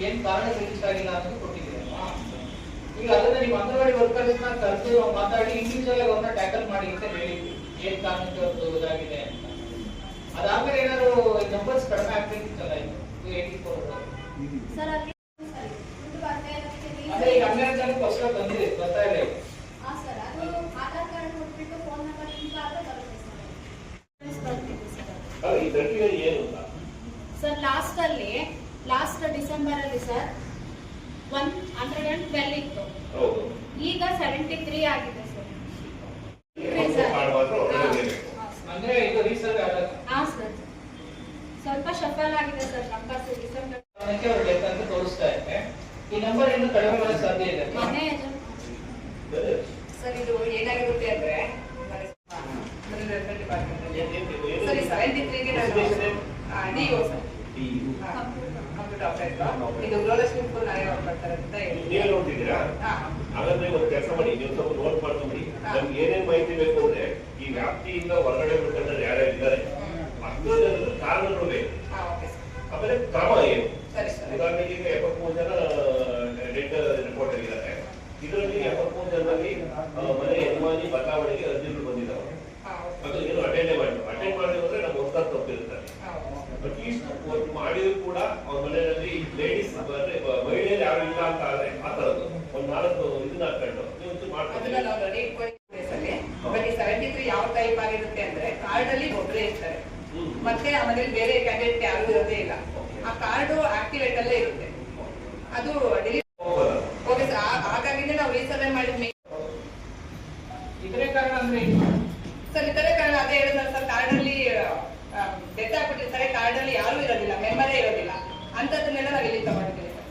ಏನ್ ಕಾರಣ ಆಗಿಲ್ಲ ಅಂತ ಕೊಟ್ಟಿದ್ದೀರಲ್ಲ ಈಗ ಅದನ್ನ ನೀವು ಅಂಗನವಾಡಿ ವರ್ಕರ್ಸ್ನ ಕರೆದು ಮಾತಾಡಿ ಇಂಡಿವಿಜುವಲ್ ಆಗಿ ಅವ್ರನ್ನ ಟ್ಯಾಕಲ್ ಮಾಡಿ ಅಂತ ಹೇಳಿ ಏನ್ ಕಾರಣಕ್ಕೆ ಅವ್ರದ್ದು ಇದಾಗಿದೆ ಅಂತ. ಅದಾದ್ಮೇಲೆ ಏನಾದ್ರು ನಂಬರ್ಸ್ ಕಡಿಮೆ ಆಗ್ತಿತ್ತಲ್ಲ ಇದು? ಏಯ್ಟಿ ಫೋರ್ ಸರ್ ಅಲ್ಲಿ ಸರ್, ದುಡ್ಡು ಬರ್ತಾ ಇರೋದಕ್ಕೆ ಅದೇ ಈಗ ಹನ್ನೆರಡು ಜನಕ್ಕೆ ಹೊಸ ಬಂದಿದೆ ಬರ್ತಾ ಇಲ್ಲ ಸರ್. ಲಾಸ್ಟ್ ಅಲ್ಲಿ ಲಾಸ್ಟ್ ಡಿಸೆಂಬರ್ ಅಲ್ಲಿ sir one hundred and twelve ಇತ್ತು. ಈಗ ಸೆವೆಂಟಿ ತ್ರೀ ಆಗಿದೆ ಸರ್ ಹಾ. ಸರ್ ಸ್ವಲ್ಪ ಶಫಲ್ ಆಗಿದೆ ಸರ್ ನಂಬರ್ಸ್ ಡಿಸೆಂಬರ್ ತೋರಿಸ್ತಾ ಇದೆ ಈ ನಂಬರ್ ಇನ್ನು ಕಡಿಮೆ ಮಾಡಕ್ ಸಾಧ್ಯ ಇದೆ. ಮನೆ ಸರ್. ಇದು ಏನಾಗಿರುತ್ತೆ ಅಂದ್ರೆ ಸರಿ ಸೆವೆಂಟಿ ತ್ರೀಗೆ ನಾನು ಏನ್? ಡಿಒ ಸರ್ ಇದು ಗೃಹಲಕ್ಷ್ಮಿ ನಾನೇ ಅಂತ ಹೇಳಿ. ನೋಡ್ತಿದ್ದೀರಾ. ಹಾಗಾದ್ರೆ ಒಂದು ಕೆಲಸ ಮಾಡಿ ನೀವು ಸ್ವಲ್ಪ ನೋಟ್ ಮಾಡ್ಕೊಂಬಿಡಿ. ಹಾ. ನಮ್ಗೆ ಏನೇನ್ ಮಾಹಿತಿ ಬೇಕು ಅಂದ್ರೆ ಈ ವ್ಯಾಪ್ತಿಯಿಂದ ಹೊರಗಡೆ ಬಿಟ್ಟರೆ ಯಾರ್ಯಾರು ಇದ್ದಾರೆ. ಅಷ್ಟು ಜನರು ಕಾರಣಗಳು ಬೇಕು. ಆಮೇಲೆ ಕ್ರಮ ಏನು? ಉದಾಹರಣೆಗೆ ಈಗ ಎಪ್ಪತ್ಮೂರು ಜನ ಡೆಂಟಲ್ ರಿಪೋರ್ಟ್ ಆಗಿದ್ದಾರೆ ಇದರಲ್ಲಿ ಎಪ್ಪತ್ಮೂರು ಜನರಲ್ಲಿ ಮನೆ ಯಜಮಾನಿ ಬದಲಾವಣೆಗೆ ಅರ್ಜಿಗಳು ಬಂದಿದ್ದಾವೆ ಅದು ಏನು ಅಟೆಂಡೇ ಮಾಡಿ ಅಟೆಂಡ್ ಮಾಡಿದ್ರೆ ನಮ್ಗೆ ಹೊಸ ಓಕೆ ಅಟ್ಲೀಸ್ಟ್ ವರ್ಕ್ ಮಾಡಿದ್ರು ಕೂಡ ಅವ್ರ ಮನೆಯಲ್ಲಿ ಲೇಡೀಸ್ ಮಹಿಳೆಯರು ಯಾರು ಇಲ್ಲ ಅಂತ ಆದ್ರೆ ಆ ತರದ್ದು ಒಂದ್ ನಾಲ್ಕು ಇದನ್ನ ಹಾಕೊಂಡು ನೀವು ಒಂಚೂರು ಅದನ್ನ ಮಾಡ್ಕೊಂಡು ನಾವು ರೆಡಿ ಇಟ್ಕೊಂಡಿದ್ದೀವಿ ಬಟ್ ಈ ಸೆವೆಂಟಿ ತ್ರೀ ಯಾವ ಟೈಪ್ ಆಗಿರುತ್ತೆ ಅಂದ್ರೆ ಕಾರ್ಡ್ ಅಲ್ಲಿ ಒಬ್ಬರೇ ಇರ್ತಾರೆ ಹ್ಮ್. ಮತ್ತೆ ಆ ಮನೇಲಿ ಬೇರೆ ಕ್ಯಾಂಡಿಡೇಟ್ ಯಾರು ಇರೋದೇ ಇಲ್ಲ ಆ ಕಾರ್ಡು ಆಕ್ಟಿವೇಟ್ ಅಲ್ಲೇ ಇರುತ್ತೆ ಅದು ಡಿಲೀಟ್ ಹೋಗಲ್ಲ. ಓಕೆ ಸರ್ ಹಾಗಾಗಿನೇ ನಾವು ರೀಸರ್ವೆ ಮಾಡಿದ್ವಿ ಇದರೇ ಕಾರಣ ಅಂದ್ರೆ ಏನು? ಸರ್ ಇತರೆ ಕಾರಣ ಅದೇ ಹೇಳಿದ್ನಲ್ಲ ಸರ್ ಕಾರ್ಡ್ ಅಲ್ಲಿ ಡೆತ್ ಆಗ್ಬಿಟ್ಟಿರ್ತಾರೆ ಕಾರ್ಡ್ ಅಲ್ಲಿ ಯಾರು ಇರೋದಿಲ್ಲ ಮೆಂಬರೇ ಇರೋದಿಲ್ಲ ಅಂತದನ್ನೆಲ್ಲ ನಾವು ಇಲ್ಲಿ ತಗೊಂಡಿದ್ದೀವಿ ಸರ್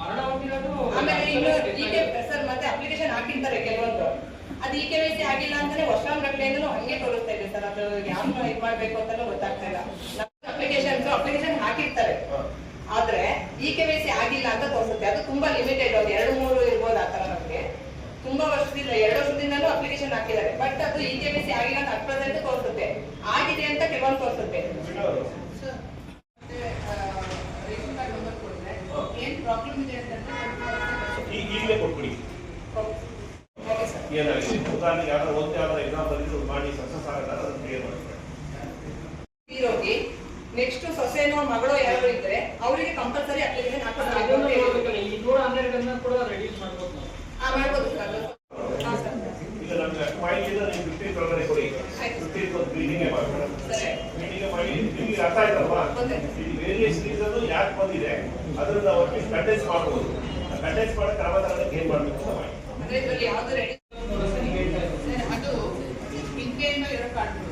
ಮರಣ ಹೊಂದಿರೋದು ಆಮೇಲೆ ಇನ್ನು ಈ ಕೆ ಸರ್ ಮತ್ತೆ ಅಪ್ಲಿಕೇಶನ್ ಹಾಕಿರ್ತಾರೆ ಕೆಲವೊಂದು. ಅದು ಈ ಕೆ ವೈ ಸಿ ಆಗಿಲ್ಲ ಅಂತಾನೆ ವರ್ಷಾನುಗಟ್ಲೆಯಿಂದಲೂ ಹಂಗೆ ತೋರಿಸ್ತಾ ಇದೆ ಸರ್. ಅದು ಯಾವ ಇದು ಮಾಡ್ಬೇಕು ಅಂತಾನೂ ಗೊತ್ತಾಗ್ತಾ ಇಲ್ಲ. ಅಪ್ಲಿಕೇಶನ್ ಅಪ್ಲಿಕೇಶನ್ ಹಾಕಿರ್ತಾರೆ. ಆದ್ರೆ ಈ ಕೆ ವೈ ಸಿ ಆಗಿಲ್ಲ ಅಂತ ತೋರಿಸುತ್ತೆ. ಅದು ತುಂಬಾ ಲಿಮಿಟೆಡ್ ಒಂದು ಎರಡು ಮೂರು ಇರ್ಬೋದು ಆ ತರ ನಮಗೆ. ತುಂಬಾ ವರ್ಷದಿಂದ ಎರಡು ವರ್ಷದಿಂದಲೂ ಅಪ್ಲಿಕೇಶನ್ ಹಾಕಿದ್ದಾರೆ. ಬಟ್ ಅದು ಈ ಕೆ ವೈ ಸಿ ಆಗಿಲ್ಲ ಅಂತ ಅಟ್ ಪ್ರೆಸೆಂಟ್ ತೋರಿಸುತ್ತೆ. ಆಗಿದೆ ಅಂತ ಕೆಲವೊಂದು ತೋರಿಸುತ್ತೆ ಬಿಡೋರು. ರೇಷನ್ ಕಾರ್ಡ್ ನಂಬರ್ ಕೊಟ್ರೆ ಹಾ. ಏನ್ ಪ್ರಾಬ್ಲಮ್ ಇದೆ ಅಂತಂದ್ರೆ ಈ- ಈಗಲೇ ಕೊಟ್ಬಿಡಿ ಓಕೆ ಸರ್ ಏನಾಗಿದೆ ಉದಾಹರಣೆಗೆ ಯಾವ್ದಾರ ಒಂದೇ ಯಾವ್ದಾರ ಎಕ್ಸಾಂಪಲ್ ಇದು ಮಾಡಿ ಸಕ್ಸಸ್ ಆಗಲ್ಲ ಅದನ್ನು ಕ್ಲಿಯರ್ ಮಾಡ್ತಾರೆ. ತೀರೋಗಿ ನೆಕ್ಸ್ಟ್ ಸೊಸೆನೋ ಮಗಳೋ ಯಾರು ಇದ್ರೆ ಅವರಿಗೆ ಕಂಪಲ್ಸರಿ ಅಪ್ಲಿಕೇಶನ್ ಹಾಕೋದು ಈ ನೂರ ಹನ್ನೆರಡನ್ನ ಕೂಡ ರೆಡ್ಯೂಸ್ ಮಾಡ್ಬೋದು ನಾವು. ಮಾಡ್ಬೋದು ಸರ್ ಈಗ ನಮ್ಗೆ ಫೈಲ್ ಮಾಹಿತಿ ಇದೆ ನೀವು ಫಿಫ್ಟೀನ್ ಒಳಗಡೆ ಕೊಡಿ. ಆಯ್ತು. ಫಿಫ್ಟೀನ್ ಒಂದು ಮೀಟಿಂಗ್ ಮೀಟಿಂಗ್ ಮಾಡಿ ನಿಮಗೆ ಅರ್ಥ ಆಯ್ತಲ್ವಾ. ಈ ವೇರಿಯಸ್ ರೀಸನ್ ಯಾಕೆ ಬಂದಿದೆ ಅದನ್ನ ನಾವು ಕಂಟೆನ್ಸ್ ಮಾಡ್ಬೋದು. ಕಂಟೆನ್ಸ್ ಮಾಡೋ ಕ್ರಮ ತಗೊಳಕ್ಕೆ ಏನ್ ಮಾಡ್ಬೇಕು ಅಂತ ಮಾಡಿ ಅಂದ್ರೆ ಇದ್ರಲ್ಲಿ ಯಾವ್ದು ರೆಡಿ ನೋಡೋಕೆ ನೀವು ಹೇಳ್ತಾ ಇರೋದು. ಅದು ಹಿಂದೆಯಿಂದ ಇರೋ ಕಾರ್ಡ್ಗಳು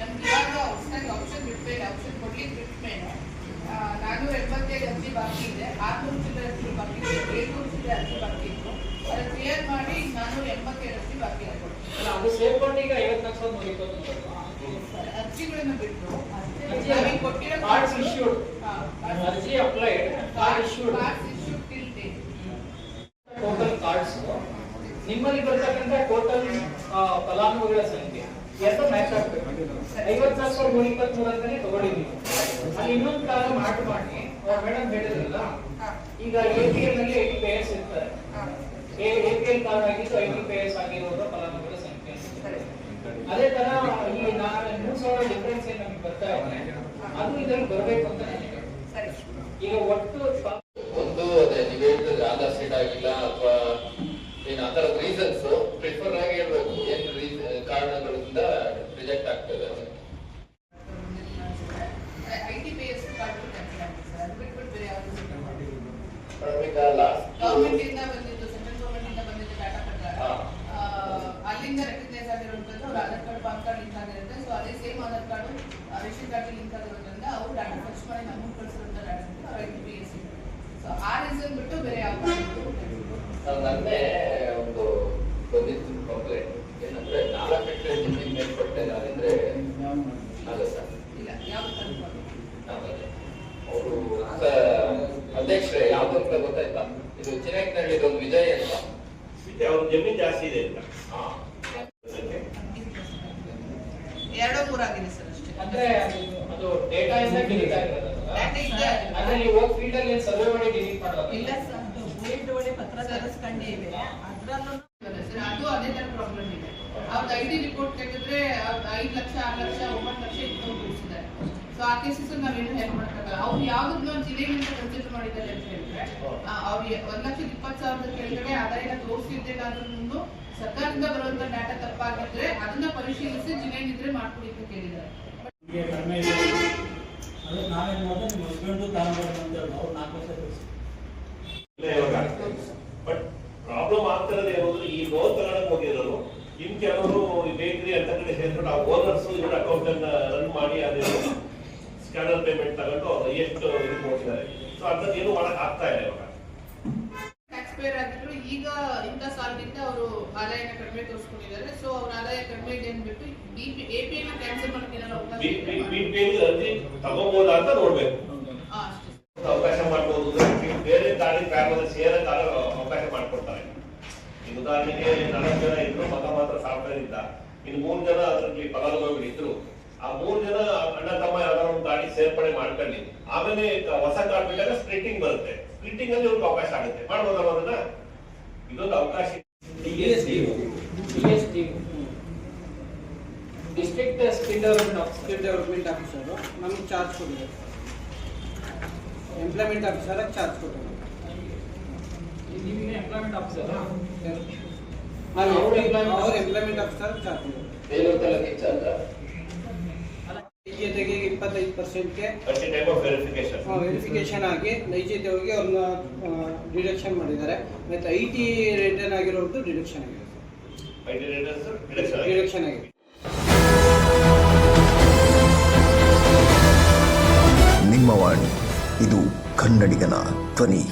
ನಮ್ಗೆ ಇವಾಗ ಹೊಸದಾಗಿ ಆಪ್ಷನ್ ಬಿಟ್ಮೇಲೆ ಆಪ್ಷನ್ ಕೊಡ್ಲಿಕ್ಕೆ ಬಿಟ್ಮೇಲೆ ಆ, ನಾನೂರ ಎಂಬತ್ತೈದು ಅರ್ಜಿ ಬಾಕಿ ಇದೆ ಆರ್ನೂರು ಚಿಲ್ಲರೆ ಅರ್ಜಿ ಬಾಕಿ ಇದೆ ಬಾಕಿ ಇತ್ತು ಕ್ಲಿಯರ್ ಮಾಡಿ ನಾನು ಅರ್ಜಿ ಬಾಕಿ ಅಲ್ಲ, ಅದು ಸೇರ್ಕೊಂಡು ಈಗ ಐವತ್ನಾಲ್ಕು ಸಾವಿರ ಮುಗಿತು ಅರ್ಜಿಗಳನ್ನು ಬಿಟ್ಟು ನಾವೀಗ ಕೊಟ್ಟಿರೋ ಕಾರ್ಡ್ಸ್ ಇಶ್ಯೂಡ್ ಅರ್ಜಿ applied card issued cards issue till total cards ನಿಮ್ಮಲ್ಲಿ ಬರ್ತಕ್ಕಂತ ಟೋಟಲ್ ಫಲಾನುಭವಿಗಳ ಸಂಖ್ಯೆ ಎರಡು ಮ್ಯಾಚ್ ಆಗ್ಬೇಕು ಐವತ್ತು ಸಾವಿರದ ನೂರ ಇಪ್ಪತ್ಮೂರು ಅಂತಾನೆ ತಗೊಳ್ಳಿ ಅಲ್ಲಿ ಇನ್ನೊಂದು ಕಾಲ ಮಾಡು ಮಾಡಿ ಮೇಡಮ್ ಹೇಳಿದ್ರಲ್ಲ ಈಗ ಎಪಿಎಲ್ನಲ್ಲಿ ಐಟಿ ಪೇಯರ್ಸ್ ಇರ್ತಾರೆ. ಎಪಿಎಲ್ ಕಾರ್ಡ್ ಆಗಿದ್ದು ಐಟಿ ಪೇಯರ್ಸ್ ಆಗಿರೋರ ಫಲಾನುಭವಿಗಳ ಸಂಖ್ಯೆ ಅದೇ ತರ ಈ ನಾನು ಮೂರ್ ಸಾವಿರ ಡಿಫ್ರೆನ್ಸ್ ಏನ್ ನಮ್ಗೆ ಬರ್ತಾ ಇದೆ ಅದು ಇದ್ರಲ್ಲಿ ಬರಬೇಕು ಅಂತ ಈಗ ಒಟ್ಟು ಲಿಂಕ್ ಆಗಿರುತ್ತೆ ಸೊ ಅದೇ same Aadhaar card ration card link ಆಗಿರೋದ್ರಿಂದ ಅವ್ರು ಡಾಟಾ ಫಸ್ಟ್ ಮಾಡಿ ನಮಗೆ ಕಳಿಸಿರುವಂತ ಡಾಟಾ ಐ ಎಸ್ ಸೊ ಆ ರೀಸನ್ ಬಿಟ್ಟು ಬೇರೆ ಯಾವ ನನ್ನೇ ಒಂದು ಬಂದಿತ್ತು ಕಂಪ್ಲೇಂಟ್ ಏನಂದ್ರೆ ನಾಲ್ಕು ಎಕರೆ ಜಮೀನ್ ಮೇಲ್ಪಟ್ಟೆ ನಾನಿದ್ರೆ ಅಲ್ಲ ಸರ್. ಇಲ್ಲ ಯಾವ್ದು ಕನ್ಫರ್ಮ್ ಅವರು ಅಧ್ಯಕ್ಷರೇ ಯಾವ್ದು ಅಂತ ಗೊತ್ತಾಯ್ತಾ? ಇದು ಚಿನ್ನಕ್ನಹಳ್ಳಿ ಒಂದು ವಿಜಯ ಅಂತ. ಅವ್ರ ಜಮೀನ್ ಜಾಸ್ತಿ ಇದೆ ಅಂತ. ಹಾ. ಎರಡೋ ಮೂರಾಗಿದೆ ಸರ್ ಅಷ್ಟೇ. ಅಂದ್ರೆ ಅದು- ಅದು ಡೇಟಾ ಇಂದ. ಡಿಲೀಟ್ ಆಗಿರೋದು ಅಂದ್ರೆ ನೀವು ಫೀಲ್ಡ್ ಅಲ್ಲಿ ಏನ್ ಸರ್ವೆ ಮಾಡಿ ಡಿಲೀಟ್ ಮಾಡುವಾಗ ಇಲ್ಲ ಸರ್ ಬುಲೆಟ್ ಒಳ್ಳೆ ಪತ್ರ ಇದೆ. ಅದ್ರಲ್ಲೂ ಸರ್ ಅದು ಅದೇ ತರ ಪ್ರಾಬ್ಲಮ್ ಇದೆ. ಅವ್ರದ್ದು ಐ ಡಿ ರಿಪೋರ್ಟ್ ತೆಗೆದ್ರೆ ಐದು ಲಕ್ಷ ಆರು ಲಕ್ಷ ಒಂಬತ್ತು ಲಕ್ಷ ಇಟ್ಕೊಂಡು ಕೂರಿಸಿದ್ದಾರೆ ಸೊ ಆ ಕೇಸಸ್ ನಾವೇನು ಹೆಲ್ಪ್ ಮಾಡಕ್ಕಾಗಲ್ಲ ಅವ್ರು ಯಾವ್ದನ್ನ ಜಿಲ್ಲೆಗಿಂತ ಕನ್ಸಿಡರ್ ಮಾಡಿದ್ದಾರೆ ಅಂತ ಹೇಳಿದ್ರೆ ಆ, ಅವ್ರು ಒಂದ್ ಲಕ್ಷದ ಇಪ್ಪತ್ತು ಸಾವಿರದ ಕೆಳಗಡೆ ಆದಾಯ ತೋರಿಸಿದ್ದೇನಾದ್ರೂ ಸರ್ಕಾರದಿಂದ ಬರುವಂತ ಡಾಟಾ ತಪ್ಪಾಗಿದ್ರೆ ಅದನ್ನ ಪರಿಶೀಲಿಸಿ ಜಿಲ್ಲೆಗಿದ್ರೆ ಮಾಡ್ಕೊಡಿ ಅಂತ ಕೇಳಿದ್ದಾರೆ. ಕಡಿಮೆ ಇದೆ ಅದಕ್ಕೆ ನಾವೇನು ಮಾಡಿದ್ರೆ ನಿಮ್ಮ ಹಸ್ಬೆಂಡು ತಗೊಂಡ್ಬರೋದು ಅಂತ ಹೇಳಿ ಅವ್ರು ನಾಲ್ಕು ವರ್ಷ ಕಳಿಸಿ ಬಟ್ ಪ್ರಾಬ್ಲಮ್ ಆಗ್ತಿರೋದು ಏನು ಅಂದ್ರೆ ಈ ಲೋನ್ ತಗೊಳಕ್ ಹೋಗಿರೋರು ಇನ್ ಕೆಲವರು ಬೇಕರಿ ಅಂತ ಕಡೆ ಸೇರ್ಕೊಂಡು ಆ ಓನರ್ಸ್ ಇವ್ರ ಅಕೌಂಟ್ ಅನ್ನ ರನ್ ಮಾಡಿ ಅದೇ ಸ್ಕ್ಯಾನರ್ ಪೇಮೆಂಟ್ ತಗೊಂಡು ಅವ್ರು ಎಷ್ಟು ಇದು ಕೊಡ್ತಿದ್ದಾರೆ. ಸೊ ಅಂಥದ್ದು ಏನು ಮಾಡಕ್ ಆಗ್ತಾ ಇಲ್ಲ ಇವಾಗ. ಸಾಲದಿಂದ ಅವರು ಆದಾಯನ ಕಡಿಮೆ ತೋರಿಸ್ಕೊಂಡಿದ್ದಾರೆ. ಸೊ ಅವ್ರ ಆದಾಯ ಕಡಿಮೆ ಇದೆ ಅಂದ್ಬಿಟ್ಟು ಕ್ಯಾನ್ಸಲ್ ಮಾಡಕ್ಕೆ ಅರ್ಜಿ ಅಂತ ನೋಡ್ಬೇಕು. ಅವಕಾಶ ಮಾಡ್ಬೋದು ಬೇರೆ ತಾಳಿ ಫ್ಯಾಮಿಲಿ ಸೇರ ಅವಕಾಶ ಮಾಡ್ಕೊಡ್ತಾರೆ. ಈಗ ಉದಾಹರಣೆಗೆ ನಾಲ್ಕು ಜನ ಇದ್ರು ಮಗ ಮಾತ್ರ ಸಾಫ್ಟ್ವೇರ್ ಇದ್ದ ಇನ್ನು ಮೂರು ಜನ ಅದರಲ್ಲಿ ಫಲಾನುಭವಿಗಳು ಇದ್ರು. ಆ ಮೂರು ಜನ ಅಣ್ಣ ತಮ್ಮ ಯಾವ್ದಾದ್ರು ಒಂದು ಗಾಡಿ ಸೇರ್ಪಡೆ ಮಾಡ್ಕೊಳ್ಳಿ. ಆಮೇಲೆ ಹೊಸ ಕಾರ್ಡ್ ಬೇಕಾದ್ರೆ ಸ್ಪ್ಲಿಟಿಂಗ್ ಬರುತ್ತೆ. ಸ್ಪ್ಲಿಟಿಂಗ್ ಅಲ್ಲಿ ಅವ್ರಿಗೆ ಅವಕಾಶ ಆಗುತ್ತೆ. ಮಾಡ್ಬೋದಲ್ಲ ಅದನ್ನ? ಇದೊಂದು ಅವಕಾಶ. district skill development officer state development officer ನಮ್ಗೆ ಚಾರ್ಜ್ ಕೊಟ್ಟಿದ್ದಾರೆ ಎಂಪ್ಲಾಯ್ಮೆಂಟ್ ಆಫೀಸರಾಗಿ ಚಾರ್ಜ್ ಕೊಟ್ಟಿದ್ದಾರೆ ನಿಮಗೆ ಎಂಪ್ಲಾಯ್ಮೆಂಟ್ ಆಫೀಸರ್ ಅವ್ರು ಅವ್ರು ಎಂಪ್ಲಾಯ್ಮೆಂಟ್ ಆಫೀಸರ್ ಚಾರ್ಜ್ ಕೊಟ್ಟಿದ್ದಾರೆ ಇಪ್ಪತ್ತೈದು ಪರ್ಸೆಂಟ್ಗೆ at time of verification verification ಆಗಿ ನೈಜತೆಯಾಗಿ ಅವ್ರನ್ನ ಡಿಡಕ್ಷನ್ ಮಾಡಿದ್ದಾರೆ. ಮತ್ತು ಐ ಟಿ ರಿಟರ್ನ್ ಆಗಿರೋದು ಡಿಡಕ್ಷನ್ ಆಗಿದೆ. ಡಿಡಕ್ಷನ್ ಆಗಿದೆ. ನಿಮ್ಮ ವಾಣಿ ಇದು ಕನ್ನಡಿಗನ ಧ್ವನಿ.